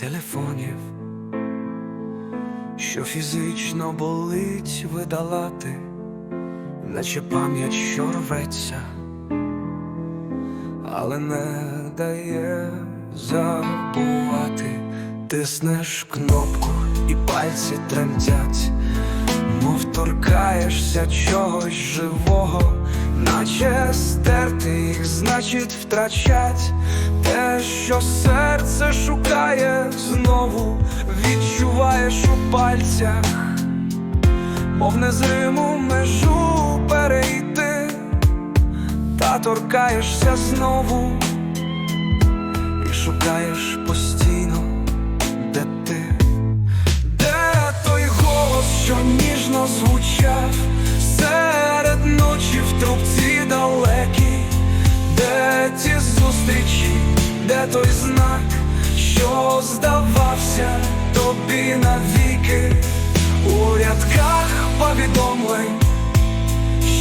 телефонів, що фізично болить видалати, наче пам'ять, що рветься, але не дає забувати, тиснеш кнопку і пальці тремтять, мов торкаєшся чогось живого, наче стерти їх, значить втрачать. Те, що серце шукає знову, відчуваєш у пальцях, мов незриму межу перейти, та торкаєшся знову і шукаєш де той знак, що здавався тобі навіки, у рядках повідомлень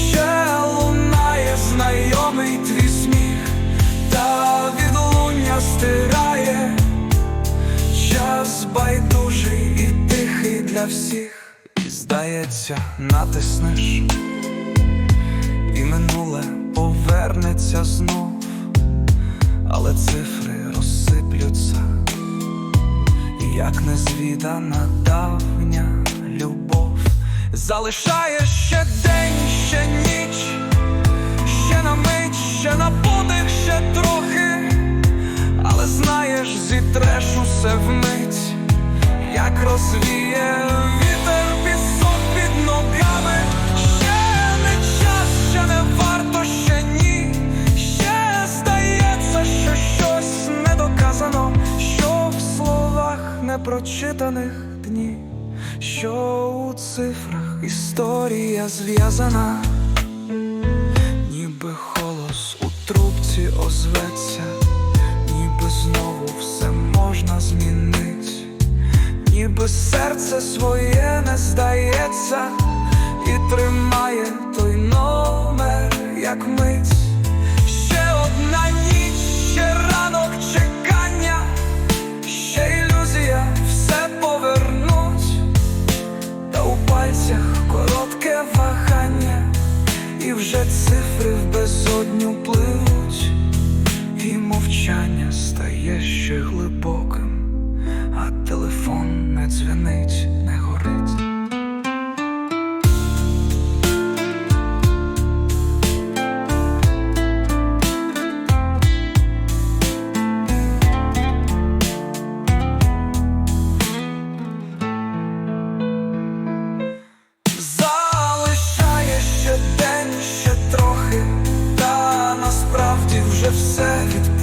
ще лунає знайомий твій сміх, та відлуння стирає. Час байдужий і тихий для всіх, здається, натиснеш, і минуле повернеться знов, але цифри розсиплються, як незвідана давня любов, залишає ще день, ще ніч, ще на мить, ще на подих, ще трохи. Але знаєш, зітреш усе вмить, як розвіє непрочитаних дні, що у цифрах історія зв'язана, ніби голос у трубці озветься ніби знову все можна змінить, ніби серце своє не здається і тримає той номер, як мить. Вже цифри в безодню пливуть. І мовчання стає ще глибоким, а телефон не дзвенить, все від